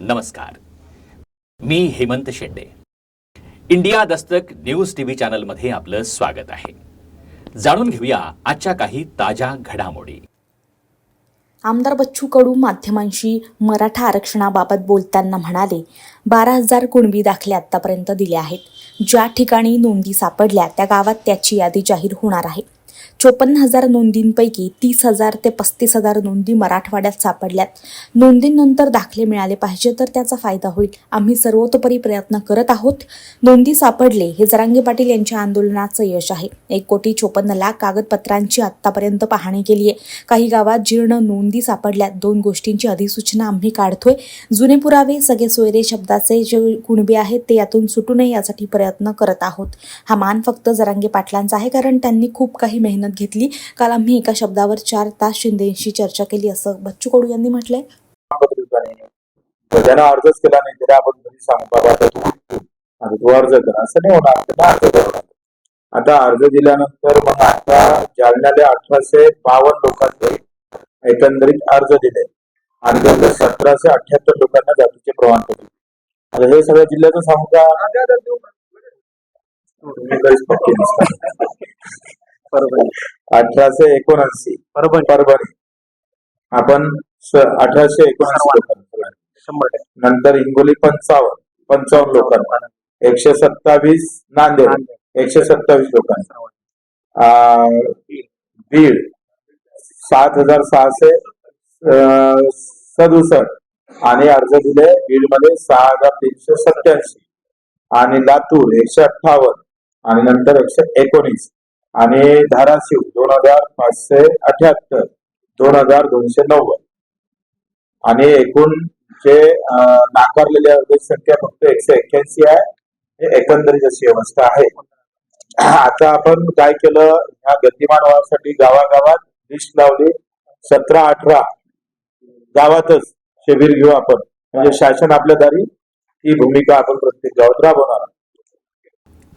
नमस्कार. मी Hemant Shende. India Dastak news TV चॅनलमध्ये आपलं स्वागत आहे. जाणून घेऊया आजच्या काही ताज्या घडामोडी. आमदार बच्चू कडू माध्यमांशी मराठा आरक्षणाबाबत बोलताना म्हणाले बारा हजार कुणबी दाखले आतापर्यंत दिले आहेत. ज्या ठिकाणी नोंदी सापडल्या त्या गावात त्याची यादी जाहीर होणार आहे. चोपन्न हजार नोंदींपैकी तीस हजार ते पस्तीस हजार नोंदी मराठवाड्यात सापडल्यात. नोंदींनंतर दाखले मिळाले पाहिजे तर त्याचा फायदा होईल. आम्ही सर्वतोपरी प्रयत्न करत आहोत. नोंदी सापडले हे जरांगे पाटील यांच्या आंदोलनाचं यश आहे. एक कोटी चोपन्न लाख कागदपत्रांची आत्तापर्यंत पाहणी केली आहे काही गावात जीर्ण नोंदी सापडल्यात. दोन गोष्टींची अधिसूचना आम्ही काढतोय. जुने पुरावे सगळे सोयरे शब्दाचे जे कुणबे आहेत ते यातून सुटू नये यासाठी प्रयत्न करत आहोत. हा मान फक्त जरांगे पाटलांचा आहे कारण त्यांनी खूप काही मेहनत घेतली. काल आम्ही एका शब्दावर चार तास शिंदेशी चर्चा केली असं बच्चू कडू यांनी म्हटलंय. ज्यानं अर्जच केला नाही त्याला आपण घरी सांगू बाबा आता तू आता तू अर्ज कर. असं नाही होणार त्याला अर्ज करावा आता अर्ज दिल्यानंतर मग आता जालन्याला अठराशे बावन्न लोकांचे एकंदरीत अर्ज दिले. आणि सतराशे अठ्याहत्तर लोकांना जातीचे प्रमाणपत्र आता हे सगळ्या जिल्ह्याचं सांगू का अठराशे एकोणऐंशी. बरोबर परभणी. आपण अठराशे एकोणऐंशी शंभर नंतर हिंगोली पंचावन्न पंचावन्न लोकांना. एकशे सत्तावीस नांदेड. एकशे सत्तावीस लोकांना. बीड. सात हजार सहाशे सदुसष्ट. आणि अर्ज दिले बीडमध्ये सहा हजार तीनशे सत्याऐंशी आणि लातूर एकशे अठ्ठावन्न. आणि नंतर एकशे एकोणीस. आणि धाराशिव दोन हजार पाचशे अठ्याहत्तर दोन हजार दोनशे नव्वद. आणि एकूण जे नाकारलेल्या नाकारलेली संख्या फक्त एकशे एक्क्याऐंशी आहे. हे एकंदरीत अशी अवस्था आहे. आता आपण काय केलं? ह्या गतिमान व्हासाठी गावागावात लिस्ट लावली. सतरा अठरा गावातच शिबिर घेऊ आपण. म्हणजे शासन आपल्या दारी ही भूमिका आपण प्रत्येक गावात राबवणार आहोत.